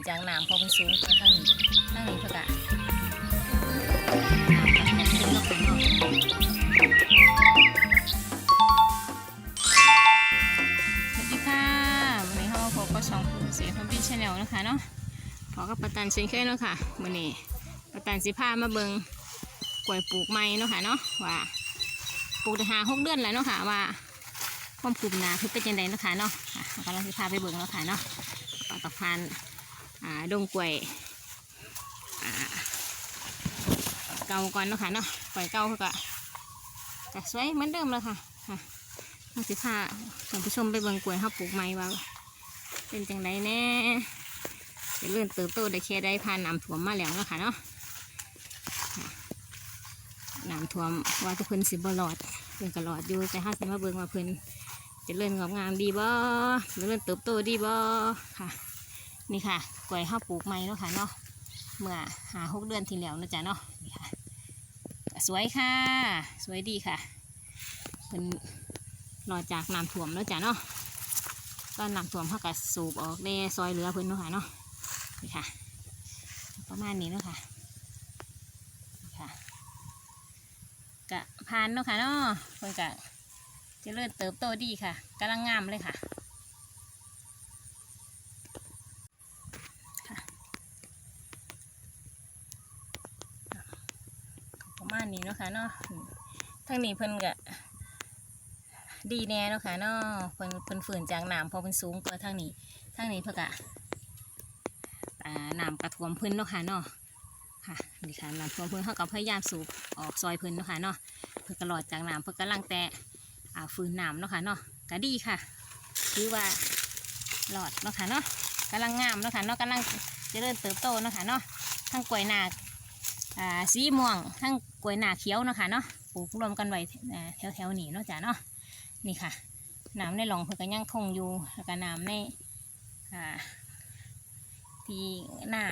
นจากน้ำพอมันสูงกว่าทางนี้ทางนี้เพื่อกะน้ำก็จะขึ้นแล้วค่ะเนาสวัสดีค่ะวันนี้เราพบกับช่องเสียงพัมพี่ชาแนลนะคะเนาะพอกับปตันเชนเคยเนาะค่ะวันนี้ประตันสิพามาเบิงกล้วยปลูกไม้เนาะค่ะเนาะว่าปลูกได้หาหกเดือนแล้วเนาะค่ะว่าความกลุ่มนาคือเป็นยังไงเนาะคะเนาะอะเรากำลังจะพาไปเบิ่งเนาะค่ะเนาะปลาตะพาน อ่าดงกล้วยอ่าเก่าก่อนเนาะค่ะเนาะกล้วยเก่าเขาก็จะสวยเหมือนเดิมเลยค่ะค่ะเราจะพาท่านผู้ชมไปเบิ่งกล้วยเขาปลูกใหม่ว่าเป็นจังไดแน่จะเลื่อนเติบโตได้แค่ได้ผ่านน้ำท่วมมาแล้วเนาะค่ะเนาะน้ำท่วมว่าจะเพิ่นสิบ่รอดเพิ่นก็รอดอยู่แต่ห้าสิมาเบิ่งว่าเพิ่นจะเลื่อนงอกงามดีบ่จะเลื่อนเติบโตดีบ่ค่ะ นี่ค่ะกล้วยข้าวปลูกใหม่เนาะค่ะเนาะเมื่อหาหกเดือนที่แล้วนะจ๊ะเนาะนี่ค่ะสวยค่ะ สวยดีค่ะเพิ่นรอจากน้ำท่วมแล้วจ้ะเนาะก็น้ำท่วมเขาก็สูบออกได้ซอยเหลือเพิ่นเนาะค่ะเนาะนี่ค่ะ ประมาณนี้เนาะค่ะค่ะกะพานเนาะค่ะเนาะเพิ่นกะเจะเริ่มเติบโตดีค่ะกำลังงามเลยค่ะประ มาณนี้เนาะค่ะเนาะทั้งนี้เพิ่นกะดีแน่เนาะค่ะเนาะเพิ่นเพิ่นฝืนจากน้ำพอเพิ่นสูงกว่าทางนี้ทางนี้เพิ่นกะอ่าน้ำกระท่วมเพิ่นเนาะค่ะเนาะค่ะนี่ค่ะน้ำท่วมเพิ่นเขาก็พยายามสูบออกซอยเพิ่นเนาะค่ะเนาะเพื่อกระหลอดจากน้ำเพื่อกำลังแต่อ่าฟืนน้ำเนาะค่ะเนาะก็ดีค่ะคือว่าหลอดเนาะค่ะเนาะกำลังงามเนาะค่ะเนาะกำลังจเจริญเติบโตเนาะค่ะเนาะทั้งกล้วยหนา อ่าสีม่วงทั้งกล้วยหนาเขียวนะคะเนาะปลูกรวมกันไว้แถวแถวๆนี้เนาะจ้ะเนาะนี่ค่ะน้ำในหลองเพื่อก็ยังคงอยู่แล้วก็น้ำในอ่าที่หน้า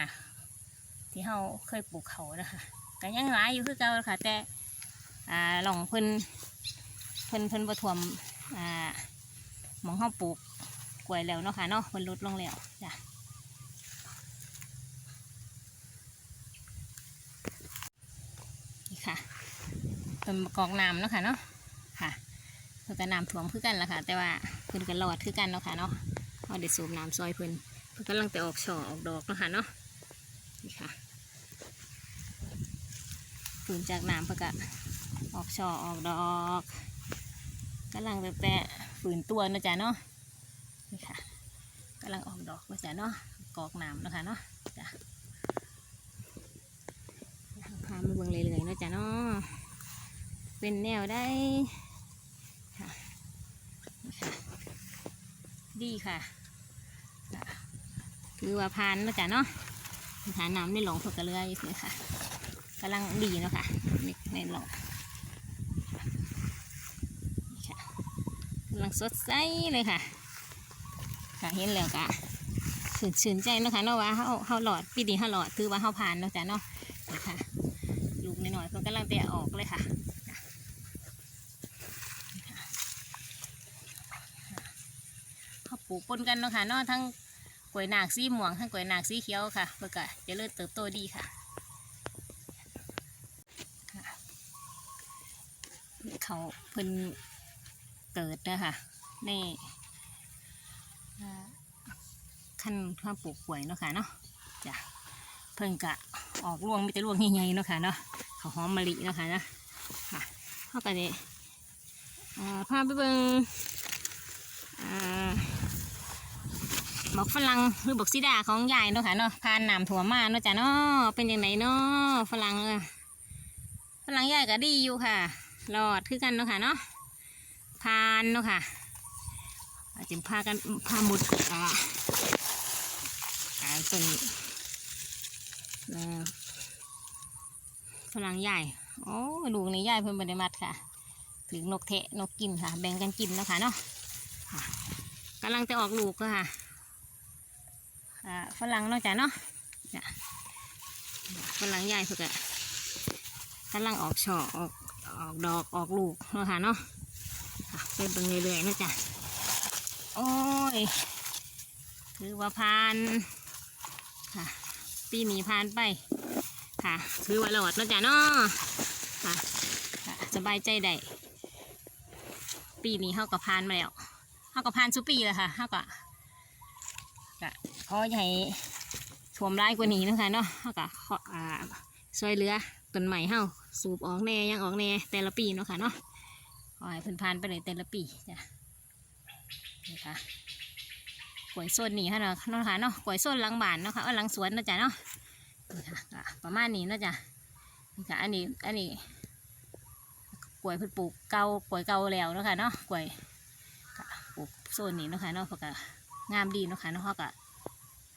ที่เราเคยปลูกเขานะคะก็ยังหลายอยู่คือเก่าค่ะ แต่อ่าหลองเพิ่นเพิ่นเพิ่นบถ่วมอ่าหมองห้าปลูกกล้วยแล้วเนาะค่ะเนาะเพิ่นลดลงแล้วจ้ะ เป็นกอกน้ำเนาะค่ะเนาะค่ะเพิ่นก็น้ำท่วมคือกันละค่ะ แต่ว่าเพิ่นก็รอดคือกันเนาะค่ะเนาะเอาได้สูบน้ำซอยเพิ่นเพิ่นกำลังแต่ออกช่อออกดอกเนาะค่ะเนาะนี่ค่ะฝืนจากน้ำเพิ่นก็ออกช่อออกดอกกำลังแต่แต่ฝืนตัวนะจ๊ะเนาะนี่ค่ะกำลังออกดอกนะจ๊ะเนาะกอกน้ำนะคะเนาะจ้ะพามาเบิ่งเลยๆนะจ๊ะเนาะ เป็นแนวได้ค่ะดีค่ะคือว่าพานนะจ๊ะเนาะหาน้ำในหลงฝึกกระเรืออยู่เลยค่ะกำลังดีเนาะค่ะในหลงกำลังสดใสเลยค่ะค่ะเห็นแล้วก็ชื่นชื่นใจเนาะคะเนาะว่าเขาเขาหลอดปีนี้เขาหลอดถือว่าเขาผ่านเนาะจ้ะเนาะค่ะลูกน้อยๆเพิ่นกำลังแตะออกเลยค่ะนี่ค่ะเขา ปลูกปนกันเนาะค่ะเนาะทั้งกล้วยหนากสีม่วงทั้งกล้วยหนากสีเขียวค่ะเพื่อก็จะเริ่มเติบโตดีค่ะเขาเพิ่นเกิดนะคะในอ่ขั้นข้าปลูกกล้วยเนาะค่ะเนาะจ้ะเพิ่งกะออกรวงไมีแต่รวงใหญ่ๆเนาะค่ะเนาะเขาหอมมะลิเนาะค่ะนะค่ะเข้ากันเลยอ่าพาไปเบิ่ง อ่าหมอกฝรั่งหรือบอกซิดาของยายเนาะค่ะเนาะพานน้ำถั่วมาเนาะจ้ะเนาะเป็นยังไงเนาะฝรั่งเออฝรั่งยายก็ดีอยู่ค่ะรอดคือกันเนาะค่ะเนาะพานเนาะค่ะอาจจะพากันพาหมุดอ่าอ่าต้นฝรั่งใหญ่โอ้ลูกในี่ใหญ่เพิ่นบไดมัดค่ะ ถึงนกเทะนกกินค่ะ แบ่งกันกินเนาะคะเนาะกำลังจะออกลูกค่ะ อ่าฝรั่งนาะจ้ะเนาะจ้ะฝรั่งใหญ่เพิ่นก็กำลังออกช่อออกออกดอกออกลูกเนาะค่ะเนาะค่ะไปเบิ่งเรื่อยๆนะจ๊ะโอ้ยคือว่าพานค่ะปีนี้ผ่านไปค่ะถือว่าหลอดนะจ้ะเนาะค่ะสบายใจได้ปีนี้เขาก็ผ่านมาแล้วเขาก็ผ่านสุปีแล้วค่ะเขาก็ ก็ขอให้ท่วมร้ายกว่านี้นะคะเนาะเขาก็ขออ่าช่วยเหลือต้นใหม่เฮาสูบออกแน่ยังออกแน่แต่ละปีเนาะค่ะเนาะขอให้เพิ่นผ่านไปเลยแต่ละปีจ้ะนี่ค่ะกล้วยส้นนี่ค่ะเนาะเนาะค่ะเนาะกล้วยส้นหลังบ้านเนาะค่ะเออหลังสวนเนาะจ้ะเนาะนี่ค่ะประมาณนี้เนาะจ้ะนี่ค่ะอันนี้อันนี้กล้วยเพิ่นปลูกเก่ากล้วยเก่าแล้วเนาะค่ะเนาะกล้วยปลูกโซนนี้เนาะค่ะเนาะเพราะก็ งามดีเนาะค่ะนาะเขาก็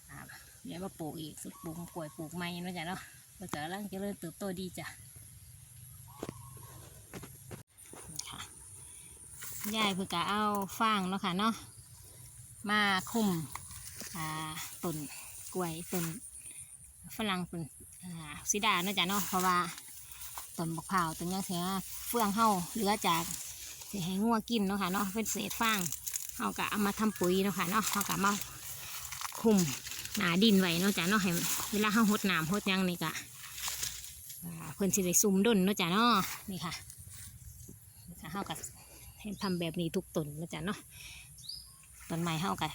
อ่าเดี๋ยวมาปลูกอีกปลูกกล้วยปลูกไม้เนาะจ้ะเนาะเพื่อจะร่างเจริญเติบโตดีจ้ะยายเพื่อก็เอาฟางเนาะค่ะเนาะมาคุมอ่าต้นกล้วยต้นฝรั่งเป็นอ่าซิดาเนาะจ้ะเนาะเพราะว่าต้นบกเผาวต้นยังเสียเฟืองเฮาเหลือจากสิให้งัวกินเนาะค่ะเนาะเป็นเศษฟาง เฮาก็เอามาทำปุ๋ยเนาะค่ะเนาะเฮาก็มาคุมหนาดินไว้เนาะจ้ะเนาะให้เวลาเฮาหดน้ำหดยังนี่ก็เพิ่นสิได้ซุ่มดนเนาะจ้ะเนาะนี่ค่ะนี่ค่ะเฮาก็ให้ทำแบบนี้ทุกต้นเนาะจ้ะเนาะต้นไม้เฮาก็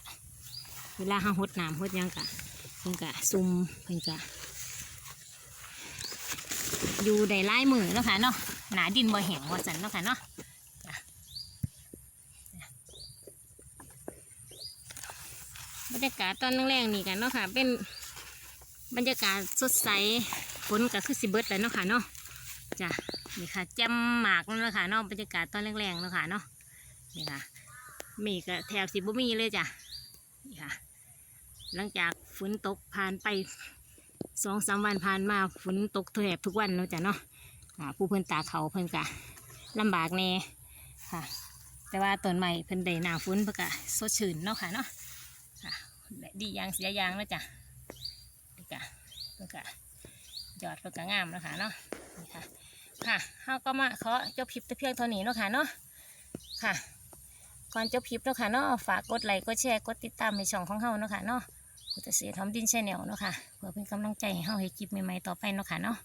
เวลาเฮาหดน้ำหดยังก็เพิ่นกะซุ่มเพิ่นกะอยู่ได้ไล่มือเนาะค่ะเนาะหนาดินบ่แห้งว่าสันเนาะค่ะเนาะจ้ะบ รรยากาศตอนแรงๆนี่กันเนาะค่ะ เป็นบรรยากาศสดใสฝนก็คือสิเบิร์ดแล้วเนาะค่ะเนาะจ้ะนี่ค่ะแจ่มหมากนั่นแหละค่ะเนาะบรรยากาศตอนแรงๆเนาะค่ะเนาะนี่ค่ะมีก็แถบสิบ่มีเลยจ้ะนี่ค่ะ หลังจากฝนตกผ่านไปสองสามวันผ่านมาฝนตกแทบทุกวันเนาะจ้ะเนาะผู้เพิ่นตาเขาเพิ่นกะลำบากแน่ค่ะ แต่ว่าต้นใหม่เพิ่นได้หนาฝนเพิ่นกะสดชื่นเนาะค่ะเนาะ ค่ะ ดียางเสียยางนะจ้ะนี่กะเพิ่นกะยอดเพิ่นกะงามนะค่ะเนาะนี่ค่ะ ค่ะเฮาก็มาขอจบคลิปแต่เพียงเท่านี้เนาะค่ะเนาะค่ะก่อนจบคลิปเนาะค่ะเนาะฝากกดไลค์กดแชร์กดติดตามในช่องของเฮาเนาะค่ะเนาะกุตเสียทอมดินแชนแนลเนาะค่ะเพื่อเป็นกำลังใจให้เฮาให้คลิปใหม่ๆต่อไปเนาะค่ะเนาะ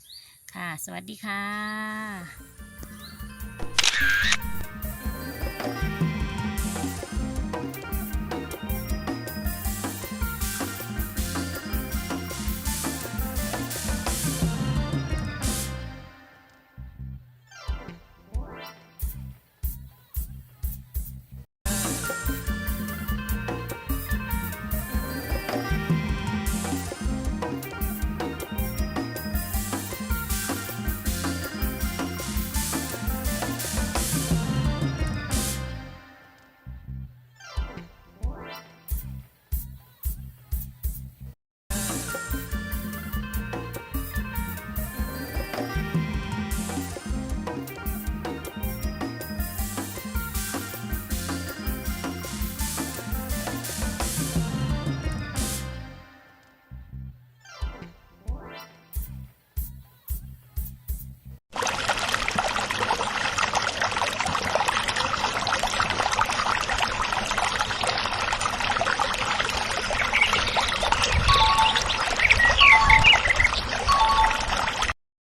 ค่ะ สวัสดีค่ะ